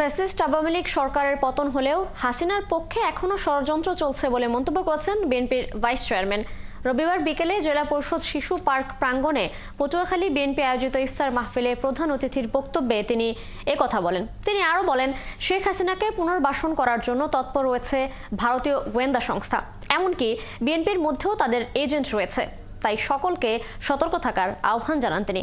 Fascist Awami League সরকারের পতন হলেও হাসিনার পক্ষে এখনও ষড়যন্ত্র চলছে বলে মন্তব্য করেছেন বিএনপির ভাইস চেয়ারম্যান। রবিবার বিকেলে জেলা পরিষদ শিশু পার্ক প্রাঙ্গণে পটুয়াখালী বিএনপি আয়োজিত ইফতার মাহফিলে প্রধান অতিথির বক্তব্যে তিনি কথা বলেন। তিনি আরও বলেন, শেখ হাসিনাকে পুনর্বাসন করার জন্য তৎপর রয়েছে ভারতীয় গোয়েন্দা সংস্থা। এমনকি বিএনপির মধ্যেও তাদের এজেন্ট রয়েছে। তাই সকলকে সতর্ক থাকার আহ্বান জানান তিনি।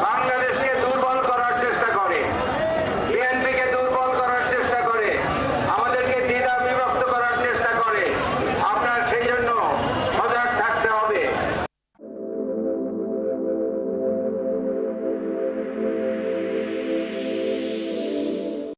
বাংলাদেশে